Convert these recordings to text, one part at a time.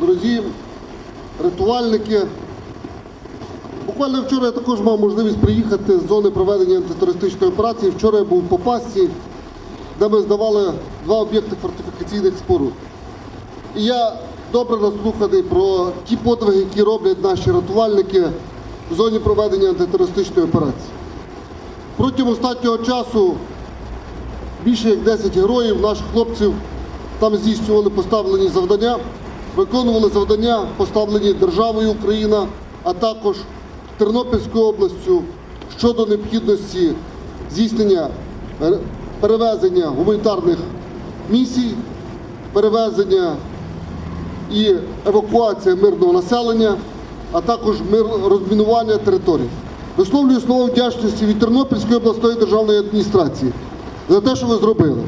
дорогі рятувальники. Буквально вчора я також мав можливість приїхати з зони проведення антитерористичної операції. Вчора я був в Попасці, де ми здавали два об'єкти фортифікаційних споруд. І я добре наслуханий про ті подвиги, які роблять наші рятувальники в зоні проведення антитерористичної операції. Протягом останнього часу більше як 10 героїв наших хлопців там здійснювали поставлені завдання, виконували завдання, поставлені державою Україна, а також Тернопільською областю щодо необхідності здійснення перевезення гуманітарних місій, перевезення і евакуація мирного населення, а також розмінування територій. Висловлюю слово вдячності від Тернопільської обласної державної адміністрації за те, що ви зробили.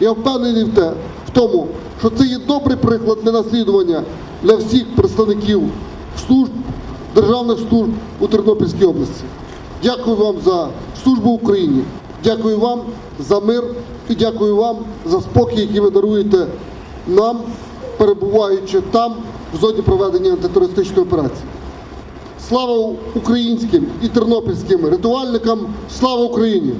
Я впевнений в, те, тому, що це є добрий приклад для наслідування для всіх представників служб, державних служб у Тернопільській області. Дякую вам за службу Україні. Дякую вам за мир і дякую вам за спокій, який ви даруєте нам, перебуваючи там, в зоні проведення антитерористичної операції. Слава українським і тернопільським рятувальникам! Слава Україні!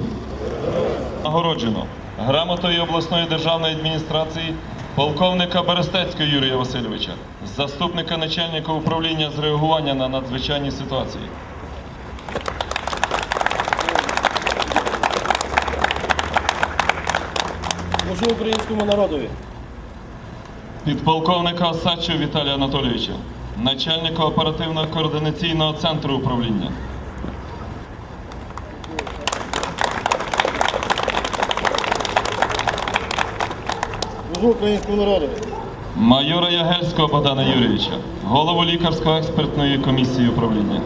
Нагороджено грамотою обласної державної адміністрації полковника Берестецького Юрія Васильовича, заступника начальника управління з реагування на надзвичайні ситуації. Служу українському народові. Підполковника Осадчого Віталія Анатолійовича, начальника оперативно-координаційного центру управління. Служу українському народові. Майора Ягельського Богдана Юрійовича, голову лікарської експертної комісії управління.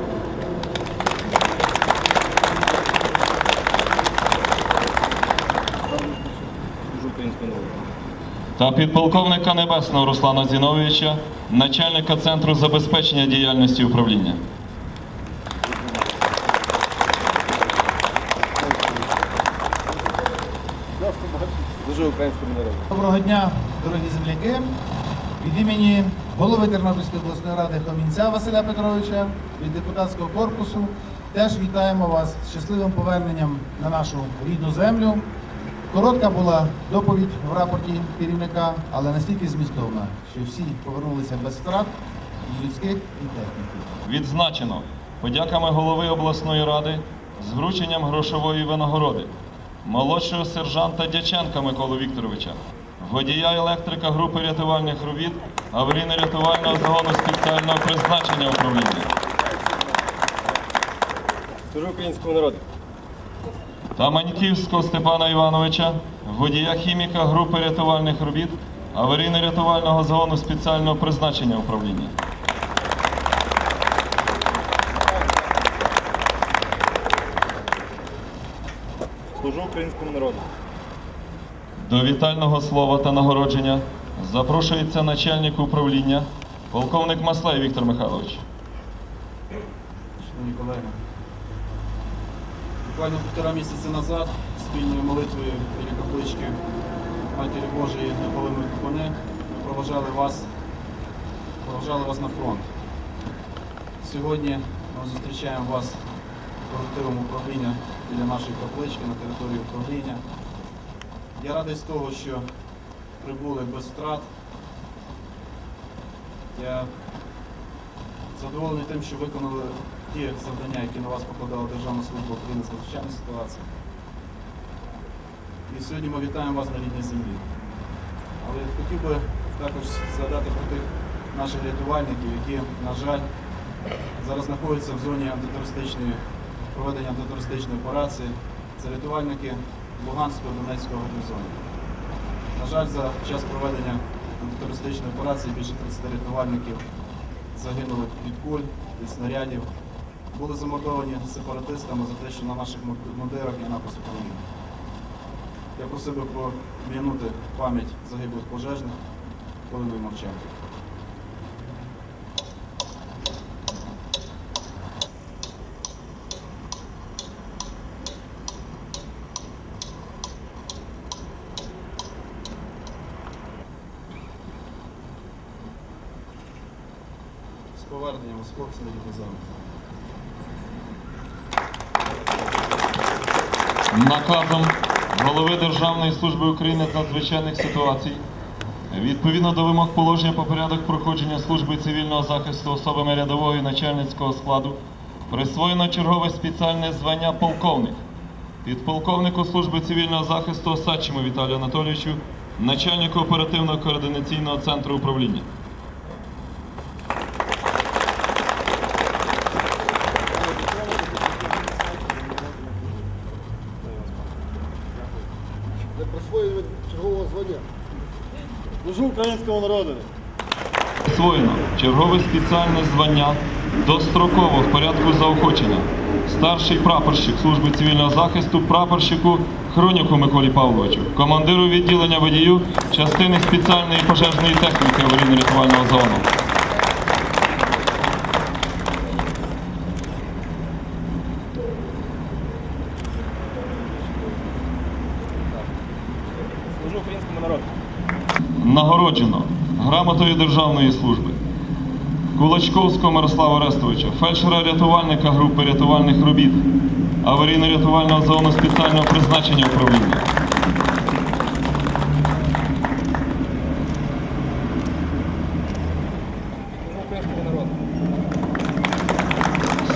Та підполковника Небесного Руслана Зіновича, начальника Центру забезпечення діяльності управління. Служу українському народові. Доброго дня, дорогі земляки. Від імені голови Тернопільської обласної ради Хомінця Василя Петровича, від депутатського корпусу теж вітаємо вас з щасливим поверненням на нашу рідну землю. Коротка була доповідь в рапорті керівника, але настільки змістовна, що всі повернулися без втрат і людських і техніки. Відзначено подяками голови обласної ради з врученням грошової винагороди, молодшого сержанта Дяченка Миколу Вікторовича, водія електрика групи рятувальних робіт аварійно-рятувального загону спеціального призначення управління. Служу українському народові. та Маньківського Степана Івановича, водія хіміка групи рятувальних робіт аварійно-рятувального загону спеціального призначення управління. Служу українському народу. До вітального слова та нагородження запрошується начальник управління, полковник Маслей Віктор Михайлович. Шановні колеги, буквально півтора місяця назад спільною молитвою біля каплички Матері Божої Неполимої Купани ми проважали вас, проважали вас на фронт. Сьогодні ми зустрічаємо вас в колективом управління біля нашої каплички на території управління. Я радий з того, що прибули без втрат. Я задоволений тим, що виконали ті завдання, які на вас покладала Державна служба України з надзвичайних ситуацій. І сьогодні ми вітаємо вас на рідній землі. Але хотів би також згадати про тих наших рятувальників, які, на жаль, зараз знаходяться в зоні антитерористичної проведення антитерористичної операції. Це рятувальники Луганського Донецького гарнізону. На жаль, за час проведення антитерористичної операції більше 30 рятувальників загинули від куль, від снарядів, були замордовані сепаратистами за те, що на наших мундирах є напис України. Я просив би пом'янути пам'ять загиблих пожежних хвилиною мовчання. Поверненням з на рідну землю. Наказом голови Державної служби України з надзвичайних ситуацій відповідно до вимог положення про порядок проходження служби цивільного захисту особами рядового і начальницького складу присвоєно чергове спеціальне звання полковник. Підполковнику служби цивільного захисту Осадчому Віталію Анатолійовичу, начальнику оперативного координаційного центру управління. Для присвоєння чергового звання. Служу українському народу. Присвоєно чергове спеціальне звання достроково в порядку заохочення. Старший прапорщик служби цивільного захисту прапорщику Хроніку Миколі Павловичу, командиру відділення водію частини спеціальної пожежної техніки аварійно-рятувального зону. Служу українському народу. Нагороджено грамотою Державної служби. Кулачковського Мирослава Орестовича, фельдшера-рятувальника групи рятувальних робіт, аварійно-рятувального зону спеціального призначення управління.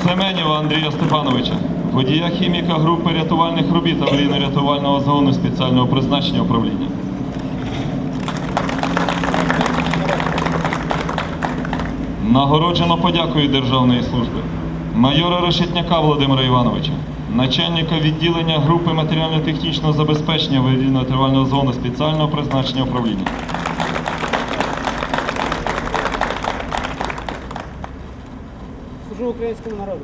Семенєва Андрія Степановича, водія хіміка групи рятувальних робіт аварійно-рятувального зону спеціального призначення управління. Нагороджено подякою Державної служби майора Решетняка Володимира Івановича, начальника відділення групи матеріально-технічного забезпечення аварійно-рятувального зону спеціального призначення управління. Служу українському народу.